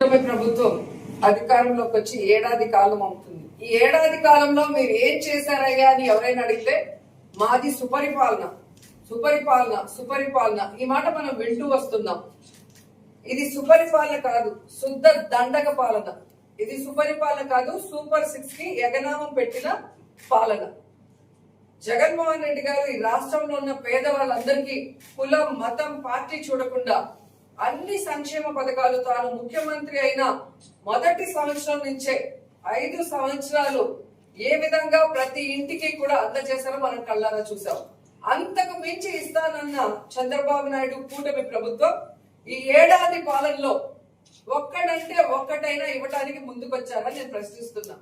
ప్రభుత్వం అధికారంలోకి వచ్చి ఏడాది కాలం అవుతుంది. ఈ ఏడాది కాలంలో మీరు ఏం చేశారయ్యా అని ఎవరైనా అడిగితే మాది సుపరిపాలన సుపరిపాలన సుపరిపాలన. ఈ మాట మనం వింటూ వస్తున్నాం. ఇది సుపరిపాలన కాదు శుద్ధ దండక పాలన. ఇది సుపరిపాలన కాదు సూపర్ సిక్స్కి ఎగనామం పెట్టిన పాలన. జగన్మోహన్ రెడ్డి గారు ఈ రాష్ట్రంలో ఉన్న పేదవాళ్ళందరికీ కులం మతం పార్టీ చూడకుండా అన్ని సంక్షేమ పథకాలు తాను ముఖ్యమంత్రి అయిన మొదటి సంవత్సరం నుంచే ఐదు సంవత్సరాలు ఏ విధంగా ప్రతి ఇంటికి కూడా అందజేశారో మనం కళ్ళారా చూసాం అంతకు మించి ఇస్తానన్న చంద్రబాబు నాయుడు కూటమి ప్రభుత్వం ఈ ఏడాది పాలనలో ఒక్కడంటే ఒక్కటైనా ఇవ్వడానికి ముందుకొచ్చారని నేను ప్రశ్నిస్తున్నా.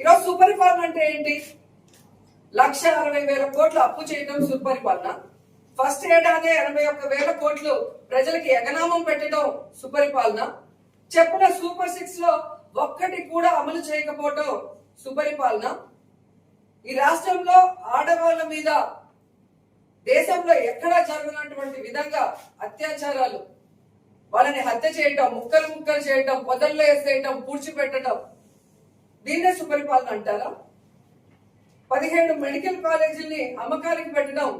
ఈరోజు సుపరిపాలన అంటే ఏంటి? లక్ష అరవై వేల కోట్లు అప్పు చేయడం సుపరిపాలన ఫస్ట్ ఏడాది ఎనభై ఒక్క వేల కోట్లు ప్రజలకి ఎగనామం పెట్టడం సుపరిపాలన. చెప్పిన సూపర్ సిక్స్లో ఒక్కటి కూడా అమలు చేయకపోవటం సుపరిపాలన. ఈ రాష్ట్రంలో ఆడవాళ్ళ మీద దేశంలో ఎక్కడా జరగనటువంటి విధంగా అత్యాచారాలు. వాళ్ళని హత్య చేయటం ముక్కలు ముక్కలు చేయటం పొదల్లో వేసేయటం పూడ్చిపెట్టడం దీన్నే సుపరిపాలన అంటారా? పదిహేడు మెడికల్ కాలేజీల్ని అమ్మకానికి పెట్టడం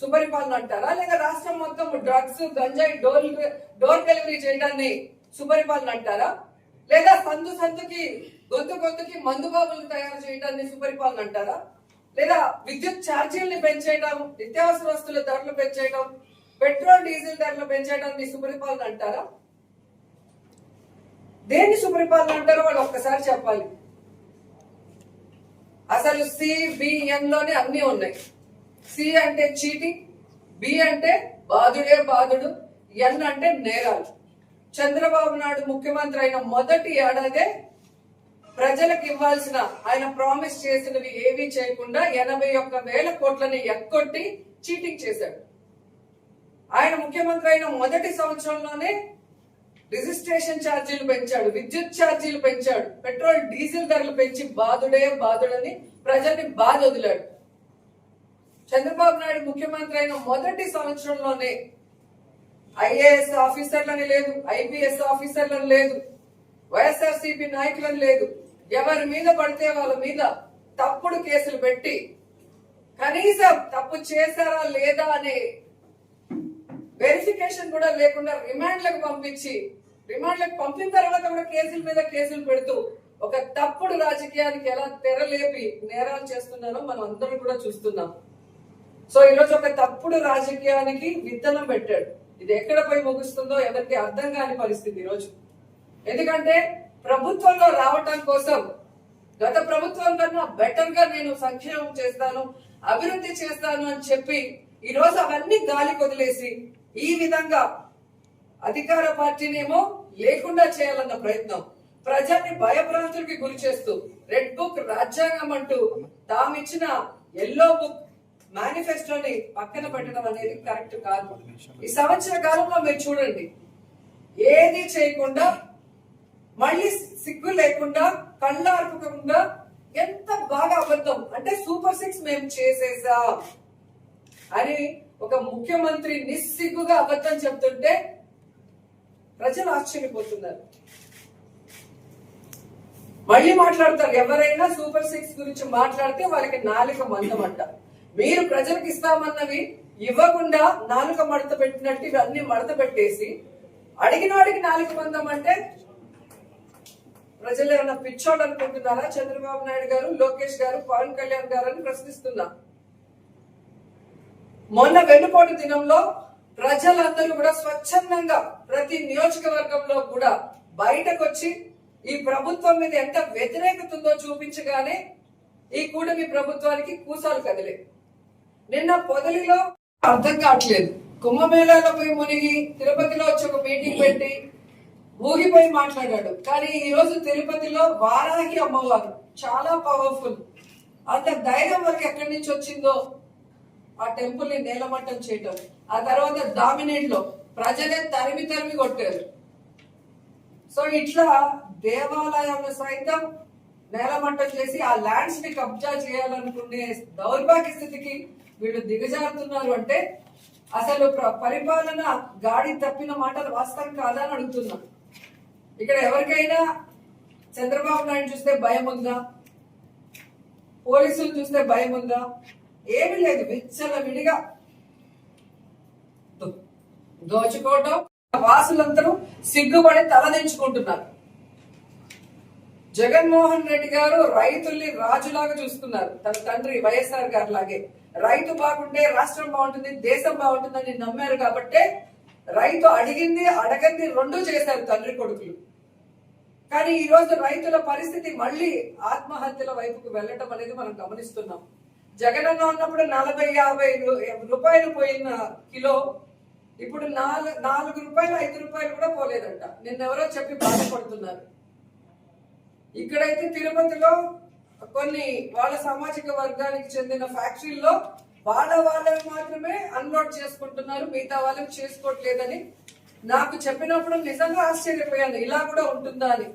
సుపరిపాలన అంటారా? లేక రాష్ట్రం మొత్తం డ్రగ్స్ గంజాయి డోర్ డోర్ డెలివరీ చేయడాన్ని సుపరిపాలన అంటారా? లేదా సందు సందుకి గొంతు గొంతుకి మందు బాబులు తయారు చేయడాన్ని సుపరిపాలన అంటారా? లేదా విద్యుత్ ఛార్జీల్ని పెంచేయడం నిత్యావసర వస్తువుల ధరలు పెంచేయడం పెట్రోల్ డీజిల్ ధరలు పెంచేయడాన్ని సుపరిపాలన అంటారా? దేన్ని సుపరిపాలన అంటారో వాళ్ళు ఒక్కసారి చెప్పాలి. అసలు సిబిఎన్లోనే అన్ని ఉన్నాయి. సి అంటే చీటింగ్ బి అంటే బాధుడే బాధుడు ఎన్ అంటే నేరాలు. చంద్రబాబు నాయుడు ముఖ్యమంత్రి అయిన మొదటి ఏడాదే ప్రజలకు ఇవ్వాల్సిన ఆయన ప్రామిస్ చేసినవి ఏమీ చేయకుండా ఎనభై ఒక్క వేల కోట్లని ఎక్కొట్టి చీటింగ్ చేశాడు. ఆయన ముఖ్యమంత్రి అయిన మొదటి సంవత్సరంలోనే రిజిస్ట్రేషన్ ఛార్జీలు పెంచాడు విద్యుత్ ఛార్జీలు పెంచాడు పెట్రోల్ డీజిల్ ధరలు పెంచి బాధుడే బాధుడని ప్రజల్ని బాధ వదిలాడు. చంద్రబాబు నాయుడు ముఖ్యమంత్రి అయిన మొదటి సంవత్సరంలోనే ఐఏఎస్ ఆఫీసర్లని లేదు ఐపీఎస్ ఆఫీసర్లని లేదు వైఎస్ఆర్సీపీ నాయకులను లేదు. ఎవరి మీద పడితే వాళ్ళ మీద తప్పుడు కేసులు పెట్టి కనీసం తప్పు చేశారా లేదా అనే వెరిఫికేషన్ కూడా లేకుండా రిమాండ్లకు పంపించి రిమాండ్లకు పంపిన తర్వాత కూడా కేసుల మీద కేసులు పెడుతూ ఒక తప్పుడు రాజకీయానికి ఎలా తెరలేపి నేరాలు చేస్తున్నారో మనం అందరం కూడా చూస్తున్నాం. సో ఈరోజు ఒక తప్పుడు రాజకీయానికి విత్తనం పెట్టాడు. ఇది ఎక్కడ పోయి ముగుస్తుందో ఎవరికి అర్థం కాని పరిస్థితి ఈరోజు ఎందుకంటే ప్రభుత్వంలో రావటం కోసం గత ప్రభుత్వం కన్నా బెటర్గా నేను సంక్షేమం చేస్తాను అభివృద్ధి చేస్తాను అని చెప్పి ఈ రోజు అవన్నీ గాలి వదిలేసి ఈ విధంగా అధికార పార్టీనేమో లేకుండా చేయాలన్న ప్రయత్నం ప్రజల్ని భయభ్రాంతులకి గురి చేస్తూ రెడ్ బుక్ రాజ్యాంగం అంటూ తామిచ్చిన ఎల్లో బుక్ మేనిఫెస్టోని పక్కన పెట్టడం అనేది కరెక్ట్ కాదు. ఈ సంవత్సర కాలంలో మీరు చూడండి. ఏది చేయకుండా మళ్ళీ సిగ్గు లేకుండా కళ్ళార్పకుండా ఎంత బాగా అబద్ధం. అంటే సూపర్ సిక్స్ మేము చేసేసాం. అని ఒక ముఖ్యమంత్రి నిస్సిగ్గుగా అబద్ధం చెప్తుంటే ప్రజలు ఆశ్చర్యపోతున్నారు. మళ్ళీ మాట్లాడతారు. ఎవరైనా సూపర్ సిక్స్ గురించి మాట్లాడితే వాళ్ళకి నాలుక మందమంట మీరు ప్రజలకు ఇస్తామన్నవి ఇవ్వకుండా నాలుక మడత పెట్టినట్టు ఇవన్నీ మడత పెట్టేసి అడిగిన వాడికి నాలుగు మందం అంటే ప్రజలు ఏమైనా పిచ్చోడు అనుకుంటున్నారా? చంద్రబాబు నాయుడు గారు లోకేష్ గారు పవన్ కళ్యాణ్ గారు అని ప్రశ్నిస్తున్నా. మొన్న వెన్నుపోటు దినంలో ప్రజలందరూ కూడా స్వచ్ఛందంగా ప్రతి నియోజకవర్గంలో కూడా బయటకు వచ్చి ఈ ప్రభుత్వం మీద ఎంత వ్యతిరేకత ఉందో చూపించగానే ఈ కూటమి ప్రభుత్వానికి కూసాలు కదిలే. నిన్న పొదలిలో అర్థం కావట్లేదు. కుంభమేళాలో పోయి మునిగి తిరుపతిలో వచ్చి ఒక మీటింగ్ పెట్టి ఊగిపోయి మాట్లాడాడు. కానీ ఈ రోజు తిరుపతిలో వారాహి అమ్మవారు చాలా పవర్ఫుల్ అంత ధైర్యం వరకు ఎక్కడి నుంచి వచ్చిందో ఆ టెంపుల్ని నేలమట్టం చేయటం. ఆ తర్వాత డామినేట్లో ప్రజలే తరిమి తరిమి కొట్టారు. సో ఇట్లా దేవాలయాలను సైతం నేలమట్టం చేసి ఆ ల్యాండ్స్ని కబ్జా చేయాలనుకునే దౌర్భాగ్య స్థితికి వీళ్ళు దిగజారుతున్నారు అంటే అసలు పరిపాలన గాడి తప్పిన మాటలు వాస్తవం కాదా అని అడుగుతున్నా. ఇక్కడ ఎవరికైనా చంద్రబాబు నాయుడు చూస్తే భయం ఉందా? పోలీసులు చూస్తే భయం ఉందా? ఏమీ లేదు విచ్చల విడిగా దోచుకోవటం వాసులందరూ సిగ్గుపడి తలదించుకుంటున్నారు జగన్మోహన్ రెడ్డి గారు రైతుల్ని రాజులాగా చూస్తున్నారు. తన తండ్రి వైఎస్ఆర్ గారు లాగే రైతు బాగుంటే రాష్ట్రం బాగుంటుంది దేశం బాగుంటుందని నమ్మారు కాబట్టే రైతు అడిగింది అడగంది రెండు చేశారు తండ్రి కొడుకులు. కానీ ఈ రోజు రైతుల పరిస్థితి మళ్ళీ ఆత్మహత్యల వైపుకు వెళ్ళటం అనేది మనం గమనిస్తున్నాం. జగనన్న ఉన్నప్పుడు నలభై యాభై రూపాయలు పోయిన కిలో ఇప్పుడు నాలుగు నాలుగు రూపాయలు ఐదు రూపాయలు కూడా పోలేదంట. నిన్నెవరో చెప్పి బాధపడుతున్నారు. ఇక్కడైతే తిరుపతిలో కొన్ని వాళ్ళ సామాజిక వర్గానికి చెందిన ఫ్యాక్టరీల్లో వాళ్ళ వాళ్ళని మాత్రమే అన్లోడ్ చేసుకుంటున్నారు మిగతా వాళ్ళకి చేసుకోవట్లేదని నాకు చెప్పినప్పుడు నిజంగా ఆశ్చర్యపోయాను. ఇలా కూడా ఉంటుందా అని.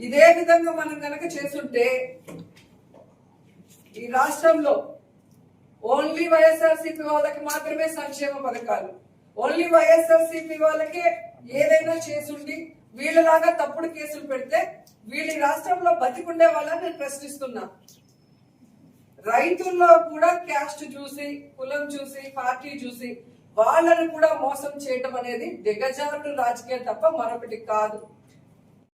ఇదే విధంగా మనం కనుక చేస్తుంటే ఈ రాష్ట్రంలో ఓన్లీ వైఎస్ఆర్సీపీ వాళ్ళకి మాత్రమే సంక్షేమ పథకాలు. ఓన్లీ వైఎస్ఆర్సీపీ వాళ్ళకే ఏదైనా చేసుండి వీళ్ళలాగా తప్పుడు కేసులు పెడితే వీళ్ళు రాష్ట్రంలో బతికుండే వాళ్ళని నేను ప్రశ్నిస్తున్నా. రైతుల్లో కూడా క్యాస్ట్ చూసి కులం చూసి పార్టీ చూసి వాళ్ళని కూడా మోసం చేయటం అనేది దిగజారుడు రాజకీయం తప్ప మరొకటి కాదు.